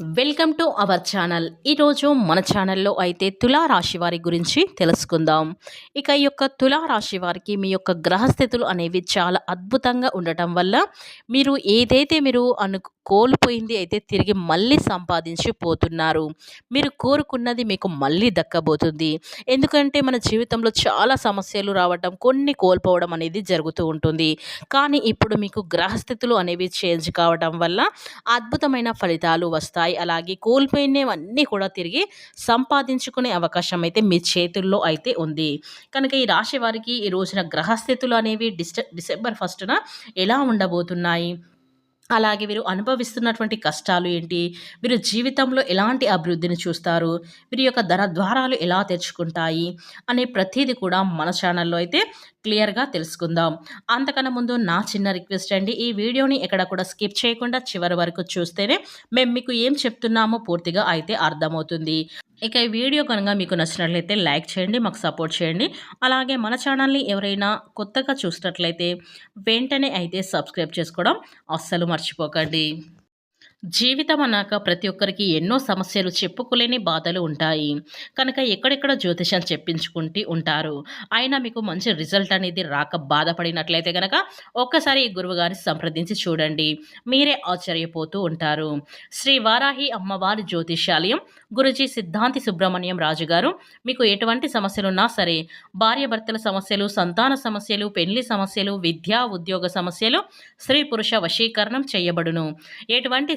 Welcome to our channel. ఈరోజు మన ఛానల్లో అయితే తులారాశి వారి గురించి తెలుసుకుందాం. ఇక ఈ యొక్క తులారాశి వారికి మీ యొక్క గ్రహస్థితులు అనేవి చాలా అద్భుతంగా ఉండటం వల్ల మీరు ఏదైతే మీరు అను కోల్పోయింది అయితే తిరిగి మళ్ళీ సంపాదించి పోతున్నారు. మీరు కోరుకున్నది మీకు మళ్ళీ దక్కబోతుంది. ఎందుకంటే మన జీవితంలో చాలా సమస్యలు రావటం కొన్ని కోల్పోవడం అనేది జరుగుతూ ఉంటుంది. కానీ ఇప్పుడు మీకు గ్రహస్థితులు అనేవి చేంజ్ కావడం వల్ల అద్భుతమైన ఫలితాలు వస్తాయి. అలాగే కోల్పోయినవన్నీ కూడా తిరిగి సంపాదించుకునే అవకాశం అయితే మీ చేతుల్లో అయితే ఉంది. కనుక ఈ రాశి వారికి ఈ రోజున గ్రహస్థితులు అనేవి డిసెంబర్ ఫస్ట్న ఎలా ఉండబోతున్నాయి? అలాగే వీరు అనుభవిస్తున్నటువంటి కష్టాలు ఏంటి? వీరు జీవితంలో ఎలాంటి అభివృద్ధిని చూస్తారు? వీరి యొక్క ధన ద్వారాలు ఎలా తెచ్చుకుంటాయి అనే ప్రతిదీ కూడా మన ఛానల్లో అయితే క్లియర్గా తెలుసుకుందాం. అంతకన్నా ముందు నా చిన్న రిక్వెస్ట్ అండి. ఈ వీడియోని ఎక్కడ కూడా స్కిప్ చేయకుండా చివరి వరకు చూస్తేనే మేము మీకు ఏం చెప్తున్నామో పూర్తిగా అయితే అర్థమవుతుంది. ఇక ఈ వీడియో కనుక మీకు నచ్చినట్లయితే లైక్ చేయండి మాకు సపోర్ట్ చేయండి. అలాగే మన ఛానల్ని ఎవరైనా కొత్తగా చూసినట్లయితే వెంటనే అయితే సబ్స్క్రైబ్ చేసుకోవడం అస్సలు మర్చిపోకండి. జీవితం అన్నాక ప్రతి ఒక్కరికి ఎన్నో సమస్యలు చెప్పుకోలేని బాధలు ఉంటాయి. కనుక ఎక్కడెక్కడ జ్యోతిషం చెప్పించుకుంటూ ఉంటారు. అయినా మీకు మంచి రిజల్ట్ అనేది రాక బాధపడినట్లయితే కనుక ఒక్కసారి ఈ గురువు గారిని సంప్రదించి చూడండి. మీరే ఆశ్చర్యపోతూ ఉంటారు. శ్రీ వారాహి అమ్మవారి జ్యోతిషాలయం గురుజీ సిద్ధాంతి సుబ్రహ్మణ్యం రాజు గారు మీకు ఎటువంటి సమస్యలున్నా సరే భార్యాభర్తల సమస్యలు సంతాన సమస్యలు పెళ్ళి సమస్యలు విద్యా ఉద్యోగ సమస్యలు స్త్రీ పురుష వశీకరణం చేయబడును. ఎటువంటి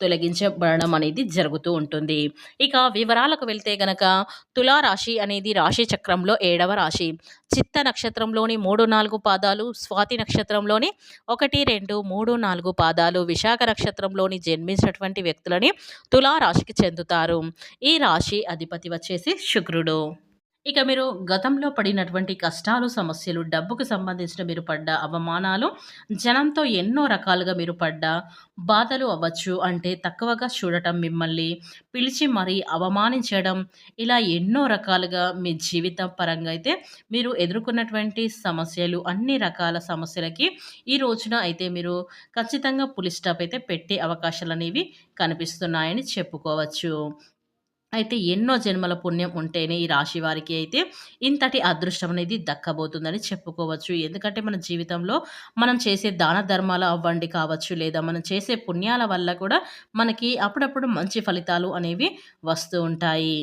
తొలగించబడడం అనేది జరుగుతూ ఉంటుంది. ఇక వివరాలకు వెళ్తే గనక తులారాశి అనేది రాశి చక్రంలో ఏడవ రాశి. చిత్త నక్షత్రంలోని మూడు నాలుగు పాదాలు స్వాతి నక్షత్రంలోని ఒకటి రెండు మూడు నాలుగు పాదాలు విశాఖ నక్షత్రంలోని జన్మించినటువంటి వ్యక్తులని తులారాశికి చెందుతారు. ఈ రాశి అధిపతి వచ్చేసి శుక్రుడు. ఇక మీరు గతంలో పడినటువంటి కష్టాలు సమస్యలు డబ్బుకు సంబంధించిన మీరు పడ్డ అవమానాలు జనంతో ఎన్నో రకాలుగా మీరు పడ్డ బాధలు అవ్వచ్చు అంటే తక్కువగా చూడటం మిమ్మల్ని పిలిచి మరీ అవమానించడం ఇలా ఎన్నో రకాలుగా మీ జీవితం పరంగా అయితే మీరు ఎదుర్కొన్నటువంటి సమస్యలు అన్ని రకాల సమస్యలకి ఈ రోజున అయితే మీరు ఖచ్చితంగా పులి స్టాప్ అయితే పెట్టే అవకాశాలు అనేవి కనిపిస్తున్నాయని చెప్పుకోవచ్చు. అయితే ఎన్నో జన్మల పుణ్యం ఉంటేనే ఈ రాశి వారికి అయితే ఇంతటి అదృష్టం అనేది దక్కబోతుందని చెప్పుకోవచ్చు. ఎందుకంటే మన జీవితంలో మనం చేసే దాన ధర్మాలు అవ్వండి కావచ్చు లేదా మనం చేసే పుణ్యాల వల్ల కూడా మనకి అప్పుడప్పుడు మంచి ఫలితాలు అనేవి వస్తూ ఉంటాయి.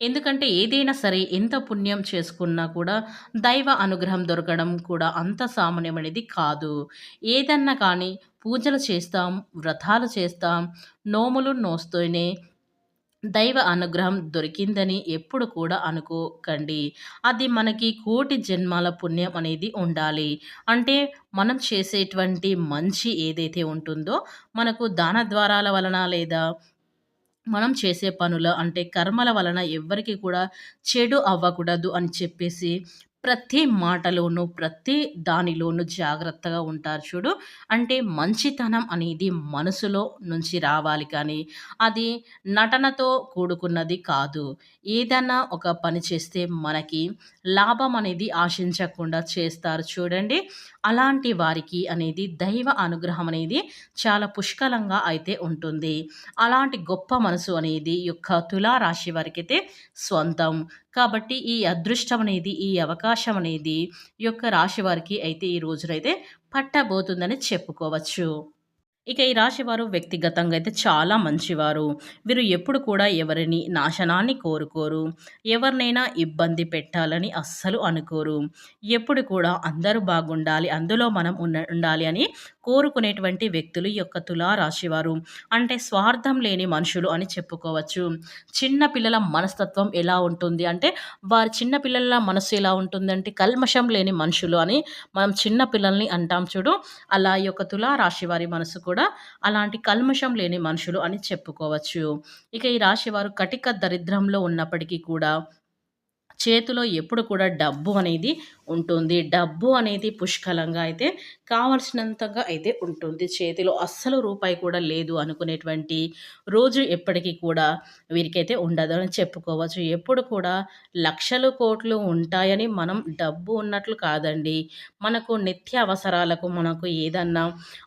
ఎందుకంటే ఏదైనా సరే ఎంత పుణ్యం చేసుకున్నా కూడా దైవ అనుగ్రహం దొరకడం కూడా అంత సామాన్యం అనేది కాదు. ఏదన్నా కానీ పూజలు చేస్తాం వ్రతాలు చేస్తాం నోములు నోస్తూనే దైవ అనుగ్రహం దొరికిందని ఎప్పుడు కూడా అనుకోకండి. అది మనకి కోటి జన్మాల పుణ్యం అనేది ఉండాలి. అంటే మనం చేసేటువంటి మంచి ఏదైతే ఉంటుందో మనకు దాన ద్వారాల వలన లేదా మనం చేసే పనుల అంటే కర్మల వలన ఎవ్వరికి కూడా చెడు అవ్వకూడదు అని చెప్పేసి ప్రతి మాటలోనూ ప్రతి దానిలోనూ జాగ్రత్తగా ఉంటారు చూడు. అంటే మంచితనం అనేది మనసులో నుంచి రావాలి కానీ అది నటనతో కూడుకున్నది కాదు. ఏదైనా ఒక పని చేస్తే మనకి లాభం అనేది ఆశించకుండా చేస్తారు చూడండి. అలాంటి వారికి అనేది దైవ అనుగ్రహం అనేది చాలా పుష్కలంగా అయితే ఉంటుంది. అలాంటి గొప్ప మనసు అనేది యొక్క తులారాశి వారికి అయితే స్వంతం. కాబట్టి ఈ అదృష్టం అనేది ఈ అవకాశం అనేది యొక్క రాశి వారికి అయితే ఈ రోజునైతే పట్టబోతుందని చెప్పుకోవచ్చు. ఇక ఈ రాశివారు వ్యక్తిగతంగా అయితే చాలా మంచివారు. వీరు ఎప్పుడు కూడా ఎవరిని నాశనాన్ని కోరుకోరు. ఎవరినైనా ఇబ్బంది పెట్టాలని అస్సలు అనుకోరు. ఎప్పుడు కూడా అందరూ బాగుండాలి అందులో మనం ఉన్న ఉండాలి అని కోరుకునేటువంటి వ్యక్తులు యొక్క తులా రాశివారు. అంటే స్వార్థం లేని మనుషులు అని చెప్పుకోవచ్చు. చిన్న పిల్లల మనస్తత్వం ఎలా ఉంటుంది అంటే వారి చిన్న పిల్లల మనసు ఎలా ఉంటుందంటే కల్మషం లేని మనుషులు అని మనం చిన్న పిల్లల్ని అంటాం చూడు. అలా ఈ యొక్క తులా రాశి వారి మనసు కూడా అలాంటి కల్మషం లేని మనుషులు అని చెప్పుకోవచ్చు. ఇక ఈ రాశి వారు కటిక దరిద్రంలో ఉన్నప్పటికీ కూడా చేతిలో ఎప్పుడు కూడా డబ్బు అనేది ఉంటుంది. డబ్బు అనేది పుష్కలంగా అయితే కావలసినంతగా అయితే ఉంటుంది. చేతిలో అస్సలు రూపాయి కూడా లేదు అనుకునేటువంటి రోజు ఎప్పటికీ కూడా వీరికైతే ఉండదు అని చెప్పుకోవచ్చు. ఎప్పుడు కూడా లక్షలు కోట్లు ఉంటాయని మనం డబ్బు ఉన్నట్లు కాదండి. మనకు నిత్య అవసరాలకు మనకు ఏదన్నా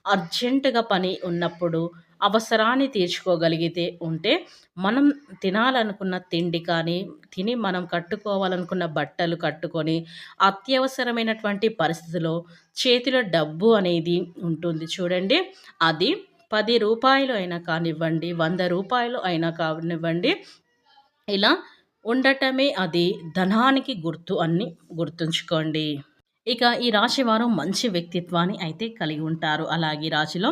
అర్జెంటుగా పని ఉన్నప్పుడు అవసరాన్ని తీర్చుకోగలిగితే ఉంటే మనం తినాలనుకున్న తిండి కానీ తిని మనం కట్టుకోవాలనుకున్న బట్టలు కట్టుకొని అత్యవసరమైనటువంటి పరిస్థితిలో చేతిలో డబ్బు అనేది ఉంటుంది చూడండి. అది పది రూపాయలు అయినా కానివ్వండి వంద రూపాయలు అయినా కానివ్వండి ఇలా ఉండటమే అది ధనానికి గుర్తు అని గుర్తుంచుకోండి. ఇక ఈ రాశి వారు మంచి వ్యక్తిత్వాన్ని అయితే కలిగి ఉంటారు. అలాగే రాశిలో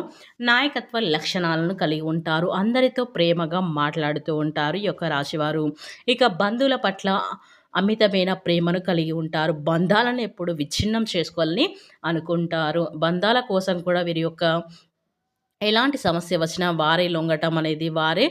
నాయకత్వ లక్షణాలను కలిగి ఉంటారు. అందరితో ప్రేమగా మాట్లాడుతూ ఉంటారు. ఈ యొక్క రాశివారు ఇక బంధువుల పట్ల అమితమైన ప్రేమను కలిగి ఉంటారు. బంధాలను ఎప్పుడు విచ్ఛిన్నం చేసుకోవాలని అనుకుంటారు. బంధాల కోసం కూడా వీరి యొక్క ఎలాంటి సమస్య వచ్చినా వారే లొంగటం అనేది వారే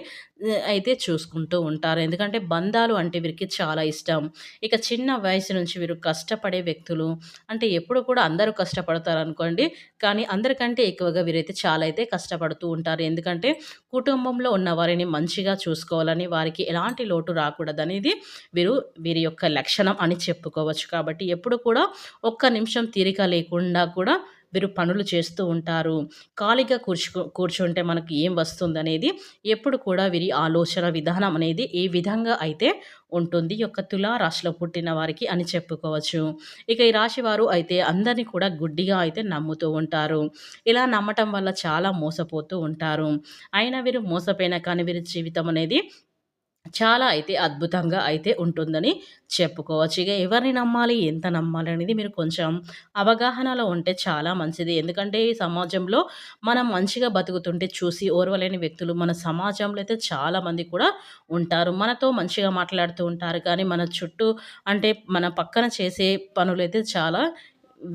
అయితే చూసుకుంటూ ఉంటారు. ఎందుకంటే బంధాలు అంటే వీరికి చాలా ఇష్టం. ఇక చిన్న వయసు నుంచి వీరు కష్టపడే వ్యక్తులు అంటే ఎప్పుడు కూడా అందరూ కష్టపడతారు అనుకోండి. కానీ అందరికంటే ఎక్కువగా వీరైతే చాలా అయితే కష్టపడుతూ ఉంటారు. ఎందుకంటే కుటుంబంలో ఉన్న వారిని మంచిగా చూసుకోవాలని వారికి ఎలాంటి లోటు రాకూడదనేది వీరు వీరి యొక్క లక్షణం అని చెప్పుకోవచ్చు. కాబట్టి ఎప్పుడు కూడా ఒక్క నిమిషం తీరిక లేకుండా కూడా వీరు పనులు చేస్తూ ఉంటారు. ఖాళీగా కూర్చు కూర్చుంటే మనకి ఏం వస్తుంది అనేది ఎప్పుడు కూడా వీరి ఆలోచన విధానం అనేది ఏ విధంగా అయితే ఉంటుంది. యొక్క తులా రాశిలో పుట్టిన వారికి అని చెప్పుకోవచ్చు. ఇక ఈ రాశి వారు అయితే అందరినీ కూడా గుడ్డిగా అయితే నమ్ముతూ ఉంటారు. ఇలా నమ్మటం వల్ల చాలా మోసపోతూ ఉంటారు. అయినా వీరు మోసపోయినా కానీ వీరి జీవితం అనేది చాలా అయితే అద్భుతంగా అయితే ఉంటుందని చెప్పుకోవచ్చు. ఇక ఎవరిని నమ్మాలి ఎంత నమ్మాలి అనేది మీరు కొంచెం అవగాహనలో ఉంటే చాలా మంచిది. ఎందుకంటే ఈ సమాజంలో మనం మంచిగా బతుకుతుంటే చూసి ఓర్వలేని వ్యక్తులు మన సమాజంలో అయితే చాలామంది కూడా ఉంటారు. మనతో మంచిగా మాట్లాడుతూ ఉంటారు. కానీ మన చుట్టూ అంటే మన పక్కన చేసే పనులైతే చాలా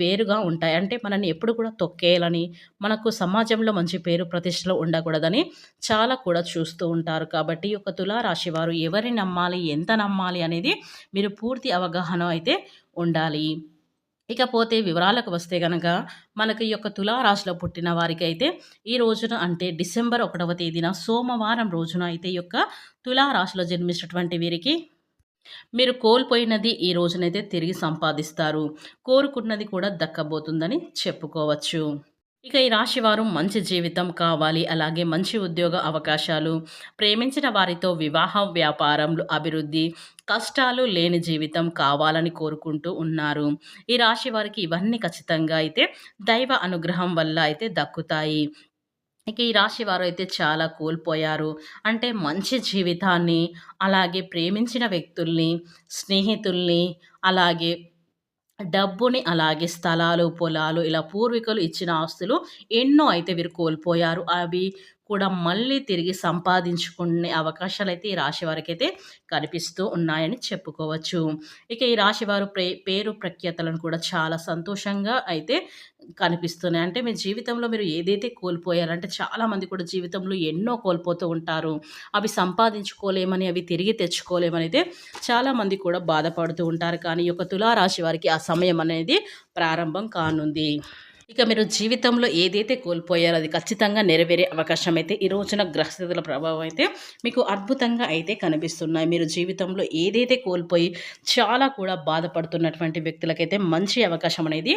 వేరుగా ఉంటాయి. అంటే మనల్ని ఎప్పుడు కూడా తొక్కేయాలని మనకు సమాజంలో మంచి పేరు ప్రతిష్టలు ఉండకూడదని చాలా కూడా చూస్తూ ఉంటారు. కాబట్టి ఒక తులారాశి వారు ఎవరిని నమ్మాలి ఎంత నమ్మాలి అనేది మీరు పూర్తి అవగాహన అయితే ఉండాలి. ఇకపోతే వివరాలకు వస్తే కనుక మనకి ఈ యొక్క తులారాశిలో పుట్టిన వారికి అయితే ఈ రోజున అంటే డిసెంబర్ ఒకటవ తేదీన సోమవారం రోజున అయితే ఈ యొక్క తులారాశిలో జన్మించినటువంటి వీరికి మీరు కోల్పోయినది ఈ రోజునైతే తిరిగి సంపాదిస్తారు. కోరుకున్నది కూడా దక్కబోతుందని చెప్పుకోవచ్చు. ఇక ఈ రాశివారు మంచి జీవితం కావాలి. అలాగే మంచి ఉద్యోగ అవకాశాలు ప్రేమించిన వారితో వివాహ వ్యాపారంలో అభివృద్ధి కష్టాలు లేని జీవితం కావాలని కోరుకుంటూ ఉన్నారు. ఈ రాశి వారికి ఇవన్నీ ఖచ్చితంగా అయితే దైవ అనుగ్రహం వల్ల అయితే దక్కుతాయి. ఇక ఈ రాశి వారు అయితే చాలా కోల్పోయారు. అంటే మంచి జీవితాన్ని అలాగే ప్రేమించిన వ్యక్తుల్ని స్నేహితుల్ని అలాగే డబ్బుని అలాగే స్థలాలు పొలాలు ఇలా పూర్వీకులు ఇచ్చిన ఆస్తులు ఎన్నో అయితే వీరు కోల్పోయారు. అవి కూడా మళ్ళీ తిరిగి సంపాదించుకునే అవకాశాలు అయితే ఈ రాశి వారికి అయితే కనిపిస్తూ ఉన్నాయని చెప్పుకోవచ్చు. ఇక ఈ రాశి వారు ప్రే పేరు ప్రఖ్యాతలను కూడా చాలా సంతోషంగా అయితే కనిపిస్తున్నాయి. అంటే మీ జీవితంలో మీరు ఏదైతే కోల్పోయారంటే చాలామంది కూడా జీవితంలో ఎన్నో కోల్పోతూ ఉంటారు. అవి సంపాదించుకోలేమని అవి తిరిగి తెచ్చుకోలేమని అయితే చాలామంది కూడా బాధపడుతూ ఉంటారు. కానీ ఈ యొక్క తులారాశి వారికి ఆ సమయం అనేది ప్రారంభం కానుంది. ఇక మీరు జీవితంలో ఏదైతే కోల్పోయారో అది ఖచ్చితంగా నెరవేరే అవకాశం అయితే ఈ రోజున గ్రహస్థితుల ప్రభావం అయితే మీకు అద్భుతంగా అయితే కనిపిస్తున్నాయి. మీరు జీవితంలో ఏదైతే కోల్పోయి చాలా కూడా బాధపడుతున్నటువంటి వ్యక్తులకైతే మంచి అవకాశం అనేది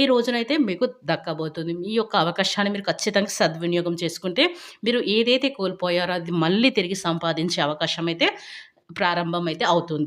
ఈ రోజునైతే మీకు దక్కబోతుంది. ఈ యొక్క అవకాశాన్ని మీరు ఖచ్చితంగా సద్వినియోగం చేసుకుంటే మీరు ఏదైతే కోల్పోయారో అది మళ్ళీ తిరిగి సంపాదించే అవకాశం అయితే ప్రారంభం అయితే అవుతుంది.